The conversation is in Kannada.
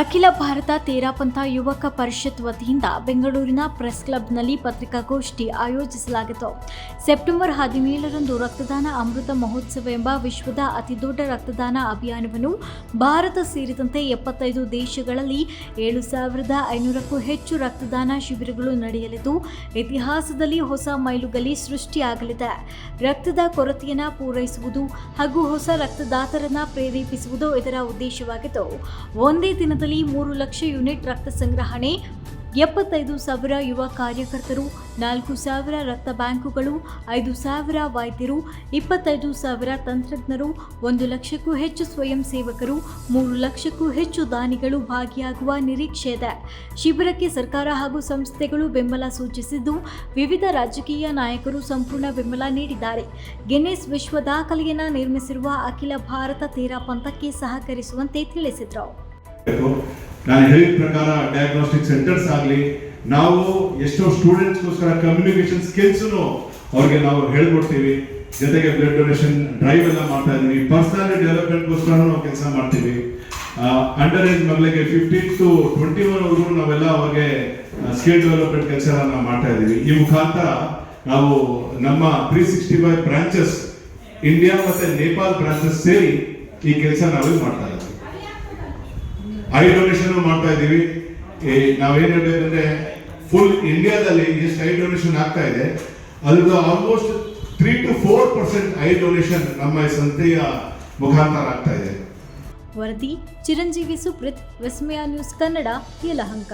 ಅಖಿಲ ಭಾರತ ತೇರಾಪಂಥ ಯುವಕ ಪರಿಷತ್ ವತಿಯಿಂದ ಬೆಂಗಳೂರಿನ ಪ್ರೆಸ್ ಕ್ಲಬ್ನಲ್ಲಿ ಪತ್ರಿಕಾಗೋಷ್ಠಿ ಆಯೋಜಿಸಲಾಗಿತ್ತು. ಸೆಪ್ಟೆಂಬರ್ ಹದಿನೇಳರಂದು ರಕ್ತದಾನ ಅಮೃತ ಮಹೋತ್ಸವ ಎಂಬ ವಿಶ್ವದ ಅತಿದೊಡ್ಡ ರಕ್ತದಾನ ಅಭಿಯಾನವನ್ನು ಭಾರತ ಸೇರಿದಂತೆ ಎಪ್ಪತ್ತೈದು ದೇಶಗಳಲ್ಲಿ ಏಳು ಸಾವಿರದ ಐನೂರಕ್ಕೂ ಹೆಚ್ಚು ರಕ್ತದಾನ ಶಿಬಿರಗಳು ನಡೆಯಲಿದ್ದು, ಇತಿಹಾಸದಲ್ಲಿ ಹೊಸ ಮೈಲುಗಲ್ಲಿ ಸೃಷ್ಟಿಯಾಗಲಿದೆ. ರಕ್ತದ ಕೊರತೆಯನ್ನು ಪೂರೈಸುವುದು ಹಾಗೂ ಹೊಸ ರಕ್ತದಾತರನ್ನು ಪ್ರೇರೇಪಿಸುವುದು ಇದರ ಉದ್ದೇಶವಾಗಿತ್ತು. ಒಂದೇ ದಿನದಲ್ಲಿ ಮೂರು ಲಕ್ಷ ಯೂನಿಟ್ ರಕ್ತ ಸಂಗ್ರಹಣೆ, ಎಪ್ಪತ್ತೈದು ಸಾವಿರ ಯುವ ಕಾರ್ಯಕರ್ತರು, ನಾಲ್ಕು ಸಾವಿರ ರಕ್ತ ಬ್ಯಾಂಕುಗಳು, ಐದು ಸಾವಿರ ವೈದ್ಯರು, ಇಪ್ಪತ್ತೈದು ಸಾವಿರ ತಂತ್ರಜ್ಞರು, ಒಂದು ಲಕ್ಷಕ್ಕೂ ಹೆಚ್ಚು ಸ್ವಯಂ ಸೇವಕರು, ಮೂರು ಲಕ್ಷಕ್ಕೂ ಹೆಚ್ಚು ದಾನಿಗಳು ಭಾಗಿಯಾಗುವ ನಿರೀಕ್ಷೆ ಇದೆ ಶಿಬಿರಕ್ಕೆ ಸರ್ಕಾರ ಹಾಗೂ ಸಂಸ್ಥೆಗಳು ಬೆಂಬಲ ಸೂಚಿಸಿದ್ದು, ವಿವಿಧ ರಾಜಕೀಯ ನಾಯಕರು ಸಂಪೂರ್ಣ ಬೆಂಬಲ ನೀಡಿದ್ದಾರೆ ಗಿನ್ನೆಸ್ ವಿಶ್ವ ದಾಖಲೆಯನ್ನು ನಿರ್ಮಿಸಿರುವ ಅಖಿಲ ಭಾರತ ತೇರಾ ಪಂಥಕ್ಕೆ ಸಹಕರಿಸುವಂತೆ ತಿಳಿಸಿದರು. ನಾನು ಹೇಳಿದ ಪ್ರಕಾರ ಡಯಾಗ್ನೋಸ್ಟಿಕ್ ಸೆಂಟರ್ಸ್ ಆಗಲಿ, ನಾವು ಎಷ್ಟೋ ಸ್ಟೂಡೆಂಟ್ಸ್ಗೋಸ್ಕರ ಕಮ್ಯುನಿಕೇಶನ್ ಸ್ಕಿಲ್ಸ್ನು ಅವ್ರಿಗೆ ನಾವು ಹೇಳ್ಕೊಡ್ತೀವಿ. ಜೊತೆಗೆ ಬ್ಲಡ್ ಡೊನೇಷನ್ ಡ್ರೈವ್ ಎಲ್ಲ ಮಾಡ್ತಾ ಇದೀವಿ ಪರ್ಸನಾಲಿಟಿ ಡೆವಲಪ್ಮೆಂಟ್ಗೋಸ್ಕರ ನಾವು ಕೆಲಸ ಮಾಡ್ತೀವಿ. ಅಂಡರ್ ಏಜ್ ಮಗಳಿಗೆ ಫಿಫ್ಟೀನ್ ಟು ಟ್ವೆಂಟಿ ಒನ್ ನಾವೆಲ್ಲ ಅವ್ರಿಗೆ ಸ್ಕಿಲ್ ಡೆವಲಪ್ಮೆಂಟ್ ಕೆಲಸ ನಾವು ಮಾಡ್ತಾ ಇದೀವಿ ಈ ಮುಖಾಂತರ ನಾವು ನಮ್ಮ three sixty five branches India ಮತ್ತೆ ನೇಪಾಲ್ ಬ್ರಾಂಚಸ್ ಸೇರಿ ಈ ಕೆಲಸ ನಾವೇ ಮಾಡ್ತಾ ಐ ಡೊನೇಷನ್ ಮಾಡ್ತಾ ಇದ್ದೀವಿ. ನಾವೇನ್ ಹೇಳ್ಬೇಕಂದ್ರೆ ಫುಲ್ ಇಂಡಿಯಾದಲ್ಲಿ ಎಷ್ಟು ಐ ಡೊನೇಷನ್ ಆಗ್ತಾ ಇದೆ. ಅದ್ರದ್ದು almost three to four percent I donation ನಮ್ಮ ಸಂತೆಯ ಮುಖಾಂತರ ಆಗ್ತಾ ಇದೆ. ವರದಿ ಚಿರಂಜೀವಿ ಸುಪ್ರಿತ್, ವಿಸ್ಮಯ ನ್ಯೂಸ್ ಕನ್ನಡ, ಯಲಹಂಕ.